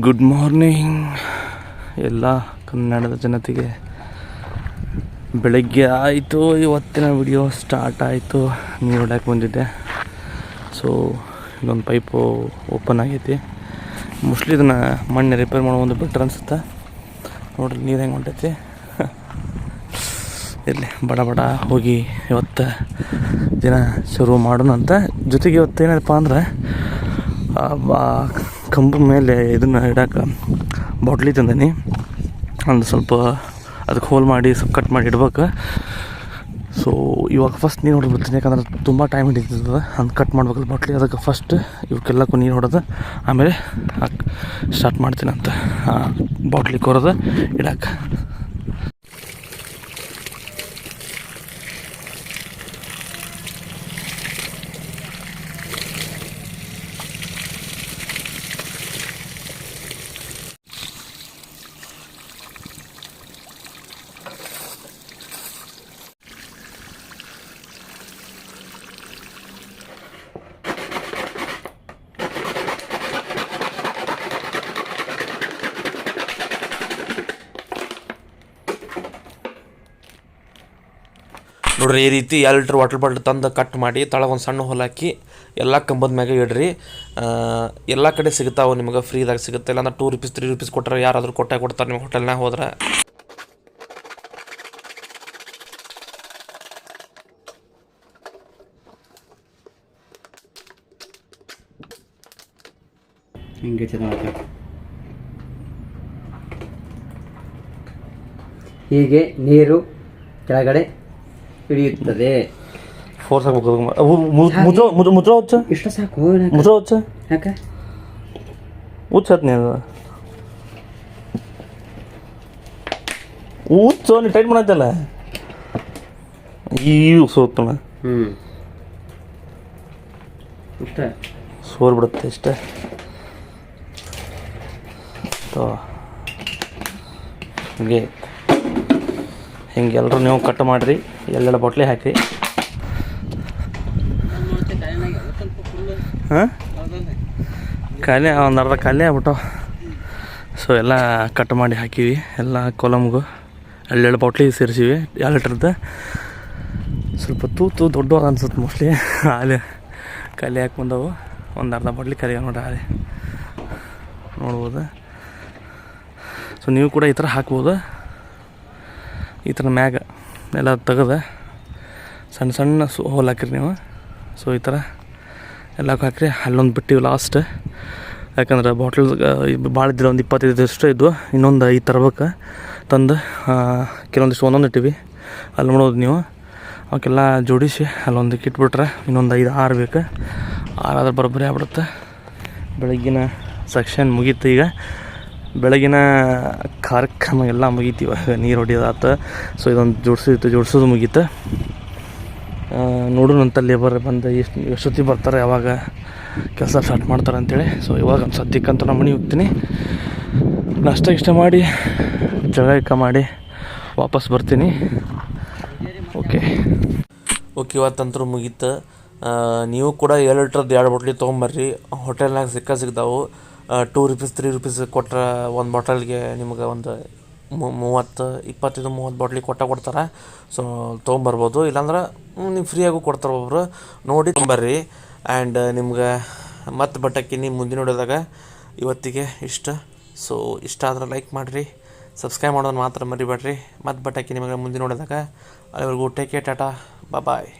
Good morning ಎಲ್ಲ ಕನ್ನಡದ ಜನತೆಗೆ ಬೆಳಗ್ಗೆ ಆಯಿತು. ಇವತ್ತಿನ ವಿಡಿಯೋ ಸ್ಟಾರ್ಟ್ ಆಯಿತು. ನೀರು ಹೊಡ್ಯಕ್ಕೆ ಬಂದಿದ್ದೆ. ಸೊ ಇಲ್ಲೊಂದು ಪೈಪು ಓಪನ್ ಆಗೈತಿ. ಮೋಸ್ಟ್ಲಿ ಇದನ್ನು ಮಣ್ಣೆ ರಿಪೇರ್ ಮಾಡೋ ಒಂದು ಬೆಟ್ರ್ ಅನಿಸುತ್ತೆ. ನೋಡ್ರಿ, ನೀರು ಹೆಂಗೆ ಹೊಂಟೈತಿ. ಇರಲಿ, ಬಡ ಬಡ ಹೋಗಿ ಇವತ್ತು ದಿನ ಶುರು ಮಾಡೋಣ ಅಂತ ಜೊತೆಗೆ ಇವತ್ತು ಏನಪ್ಪ ಅಂದ್ರೆ ಆ ಬಾ- ಕಂಬದ ಮೇಲೆ ಇದನ್ನು ಇಡಕ್ಕೆ ಬಾಟ್ಲಿ ತಂದೀನಿ. ಒಂದು ಸ್ವಲ್ಪ ಅದಕ್ಕೆ ಹೋಲ್ ಮಾಡಿ, ಸ್ವಲ್ಪ ಕಟ್ ಮಾಡಿ ಇಡ್ಬೇಕು. ಸೊ ಇವಾಗ ಫಸ್ಟ್ ನೀರು ಹೊಡೆದು ಬಿಡ್ತೀನಿ. ಯಾಕಂದ್ರೆ ತುಂಬ ಟೈಮ್ ಹಿಡಿತದೆ. ಹಂಗೆ ಕಟ್ ಮಾಡ್ಬೇಕಲ್ಲ ಬಾಟ್ಲಿ. ಅದಕ್ಕೆ ಫಸ್ಟ್ ಇವಕ್ಕೆಲ್ಲಕ್ಕೂ ನೀರು ಹೊಡೆದು, ಆಮೇಲೆ ಸ್ಟಾರ್ಟ್ ಮಾಡ್ತೀನಿ ಅಂತ ಬಾಟ್ಲಿ ಕೊರೋದು ಇಡಕ್ಕೆ ನೋಡ್ರಿ, ಈ ರೀತಿ ಎರಡು ಲೀಟ್ರ್ ವಾಟರ್ ಬಾಟ್ಲ್ ತಂದು ಕಟ್ ಮಾಡಿ ತಳಗೆ ಒಂದು ಸಣ್ಣ ಹೊಲ ಹಾಕಿ ಎಲ್ಲ ಕಂಬದ ಮ್ಯಾಗೆ ಇಡ್ರಿ. ಎಲ್ಲ ಕಡೆ ಸಿಗ್ತಾವೆ ನಿಮಗೆ ಫ್ರೀದಾಗ ಸಿಗುತ್ತೆ. ಇಲ್ಲಾಂದ್ರೆ ಟೂ ರುಪೀಸ್ ತ್ರೀ ರುಪೀಸ್ ಕೊಟ್ಟರೆ ಯಾರಾದರೂ ಕೊಟ್ಟೆ ಕೊಡ್ತಾರೆ ನಿಮ್ಮ ಹೋಟೆಲ್ನಾಗ ಹೋದ್ರೆ. ಹಿಂಗೆ ಚೆನ್ನಾಗಿ ಹೀಗೆ ನೀರು ಕೆಳಗಡೆ ಇಳಿಯುತ್ತದೆ ಫೋರ್ಸ್ ಮುದ್ರ ಮುದ್ರ ಮುದ್ರ ಇಷ್ಟ ಸಾಕು ಮುದ್ರ ಹುಚ್ಚ? ಯಾಕೆ? ನೀ ಟೈಟ್ ಮಾಡತ್ತಲ್ಲ ಈ ಸೋತಣ ಹ್ಞೂ ಇಷ್ಟ? ಸೋರ್ ಬಿಡುತ್ತೆ ಇಷ್ಟೇ. ಹಿಂಗೆ. ಹಿಂಗೆ ಎಲ್ಲರೂ ನೀವು ಕಟ್ ಮಾಡಿರಿ, ಎಲ್ಲೆಲ್ಲ ಬಾಟ್ಲಿ ಹಾಕಿರಿ. ಹಾಂ? ಖಾಲಿ, ಒಂದು ಅರ್ಧ ಖಾಲಿ ಆಗ್ಬಿಟ್ಟು. ಸೊ ಎಲ್ಲ ಕಟ್ ಮಾಡಿ ಹಾಕಿವಿ, ಎಲ್ಲ ಕೊಲಮ್ಗು ಎಳ್ಳೆಳ್ಳು ಬಾಟ್ಲಿ ಸೇರಿಸಿವಿ, ಎರಡು ಲೀಟ್ರದ್ದು. ಸ್ವಲ್ಪ ತೂತು ದೊಡ್ಡ ಅನ್ಸುತ್ತೆ ಮೋಸ್ಟ್ಲಿ ಹಾಲೆ, ಖಾಲಿ ಹಾಕಿ ಬಂದವು. ಒಂದು ಅರ್ಧ ಬಾಟ್ಲಿ ಖಾಲಿ ನೋಡ್ರಿ ಹಾಲೆ. ನೋಡ್ಬೋದು. ಸೊ ನೀವು ಕೂಡ ಈ ಥರ ಹಾಕ್ಬೋದು. ಈ ಥರ ಮ್ಯಾಗ ಎಲ್ಲ ತೆಗೆದು ಸಣ್ಣ ಸಣ್ಣ ಸು ಹೋಲ್ ಹಾಕಿರಿ ನೀವು. ಸೊ ಈ ಥರ ಎಲ್ಲ ಹಾಕಿರಿ. ಅಲ್ಲೊಂದು ಬಿಟ್ಟಿವಿ ಲಾಸ್ಟ್ ಯಾಕಂದ್ರೆ ಬಾಟ್ಲ್ ಭಾಳ ಇದ್ದಿಲ್ಲ ಒಂದು ಇಪ್ಪತ್ತೈದು ಅಷ್ಟು ಇದ್ವು. ಇನ್ನೊಂದು ಐದು ತರ್ಬೇಕು. ತಂದು ಕೆಲವೊಂದಿಷ್ಟು ಒಂದೊಂದು ಇಟ್ಟಿವಿ. ಅಲ್ಲಿ ನೋಡೋದು ನೀವು. ಅವಕ್ಕೆಲ್ಲ ಜೋಡಿಸಿ ಅಲ್ಲೊಂದು ಇಟ್ಬಿಟ್ರೆ ಇನ್ನೊಂದು ಐದು, ಆರು ಬೇಕು. ಆರಾದ್ರೆ ಬರೋಬ್ಬರಿ ಆಗ್ಬಿಡುತ್ತೆ. ಬೆಳಗ್ಗಿನ ಸೆಕ್ಷನ್ ಮುಗೀತು ಈಗ. ಬೆಳಗಿನ ಕಾರ್ಯಕ್ರಮ ಎಲ್ಲ ಮುಗೀತು. ಇವಾಗ ನೀರು ಹೊಡಿಯೋದಾತ ಸೊ ಇದೊಂದು ಜೋಡಿಸಿತ್ತು ಜೋಡಿಸೋದು ಮುಗೀತು. ನೋಡೋಣಂತ ಲೇಬರ್ ಬಂದು ಎಷ್ಟು ಎಷ್ಟೊತ್ತಿಗೆ ಬರ್ತಾರೆ, ಯಾವಾಗ ಕೆಲಸ ಸ್ಟಾರ್ಟ್ ಮಾಡ್ತಾರೆ ಅಂತೇಳಿ. ಸೊ ಇವಾಗ ಒಂದು ಸದ್ಯಕ್ಕಂತ ನಮ್ಮ ಮನೆಗೆ ಹೋಗ್ತೀನಿ. ನಷ್ಟ ಇಷ್ಟ ಮಾಡಿ ಇಕ್ಕ ಮಾಡಿ ವಾಪಸ್ ಬರ್ತೀನಿ. ಓಕೆ ಓಕೆ ಇವತ್ತಂತರೂ ಮುಗೀತು. ನೀವು ಕೂಡ ಏಳು ಲೀಟ್ರದ್ದು ಎರಡು ಬಾಟ್ಲಿ ತೊಗೊಂಬರ್ರಿ. ಹೋಟೆಲ್ನಾಗ ಸಿಕ್ಕ ಸಿಗ್ತಾವು ಟೂ ರುಪೀಸ್ ತ್ರೀ ರುಪೀಸ್ ಕೊಟ್ರೆ ಒಂದು ಬಾಟಲ್ಗೆ ನಿಮ್ಗೆ ಒಂದು ಮೂವತ್ತು, ಇಪ್ಪತ್ತೈದು, ಮೂವತ್ತು ಬಾಟ್ಲಿ ಕೊಟ್ಟ ಕೊಡ್ತಾರೆ. ಸೊ ತೊಗೊಂಬರ್ಬೋದು. ಇಲ್ಲಾಂದ್ರೆ ನೀವು ಫ್ರೀಯಾಗೂ ಕೊಡ್ತಾರೆ ಒಬ್ಬರು ನೋಡಿ, ತೊಗೊಂಬರ್ರಿ. ಆ್ಯಂಡ್ ನಿಮ್ಗೆ ಮತ್ತೆ ಬಟ್ಟಕ್ಕಿನಿ ಮುಂದಿನ ನೋಡಿದಾಗ ಇವತ್ತಿಗೆ ಇಷ್ಟ. ಸೊ ಇಷ್ಟ ಆದ್ರೆ ಲೈಕ್ ಮಾಡಿರಿ. ಸಬ್ಸ್ಕ್ರೈಬ್ ಮಾಡೋದು ಮಾತ್ರ ಮರಿಬೇಡ್ರಿ. ಮತ್ತೆ ಬಟ್ಟಕ್ಕೆ ನಿಮಗೆ ಮುಂದಿನ ನೋಡಿದಾಗ ಅಲ್ಲಿವರೆಗೂ ಟೇಕ್ ಕೇರ್ ಟಾಟಾ ಬಾಯ್